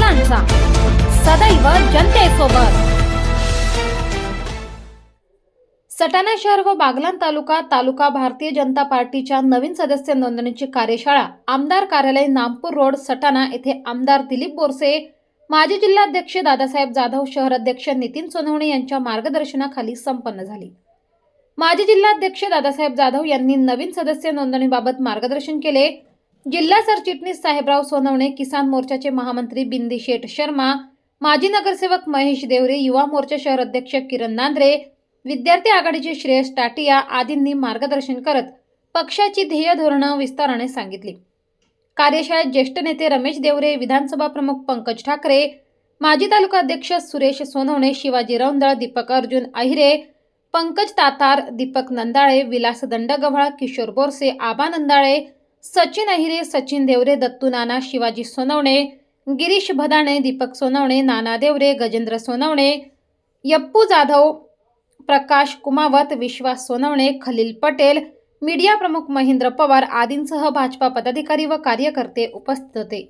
मुलांचा. सदैव जनतेसोबत. सटाणा शहर व बागलाण तालुका तालुका भारतीय जनता पार्टीच्या नवीन सदस्य नोंदणीची कार्यशाळा आमदार कार्यालय नामपूर रोड सटाणा येथे आमदार दिलीप बोरसे माजी जिल्हाध्यक्ष दादासाहेब जाधव शहर अध्यक्ष नितीन सोनवणे यांच्या मार्गदर्शनाखाली संपन्न झाली. माजी जिल्हाध्यक्ष दादासाहेब जाधव यांनी नवीन सदस्य नोंदणीबाबत मार्गदर्शन केले. जिल्हा सरचिटणीस साहेबराव सोनवणे किसान मोर्चाचे महामंत्री बिंदी शेठ शर्मा माजी नगरसेवक महेश देवरे युवा मोर्चा शहर अध्यक्ष किरण नांद्रे विद्यार्थी आघाडीचे श्रेयस टाटिया आदींनी मार्गदर्शन करत पक्षाची ध्येय धोरणं विस्ताराने सांगितली. कार्यशाळेत ज्येष्ठ नेते रमेश देवरे विधानसभा प्रमुख पंकज ठाकरे माजी तालुका अध्यक्ष सुरेश सोनवणे शिवाजी रौंदळ दीपक अर्जुन अहिरे पंकज तातार दीपक नंदाळे विलास दंडगव्हाळ किशोर बोरसे आबा नंदाळे सचिन अहिरे सचिन देवरे दत्तू नाना शिवाजी सोनवणे गिरीश भदाणे दीपक सोनवणे नाना देवरे गजेंद्र सोनवणे यप्पू जाधव प्रकाश कुमावत विश्वास सोनवणे खलील पटेल मीडिया प्रमुख महेंद्र पवार आदींसह भाजपा पदाधिकारी व कार्यकर्ते उपस्थित होते.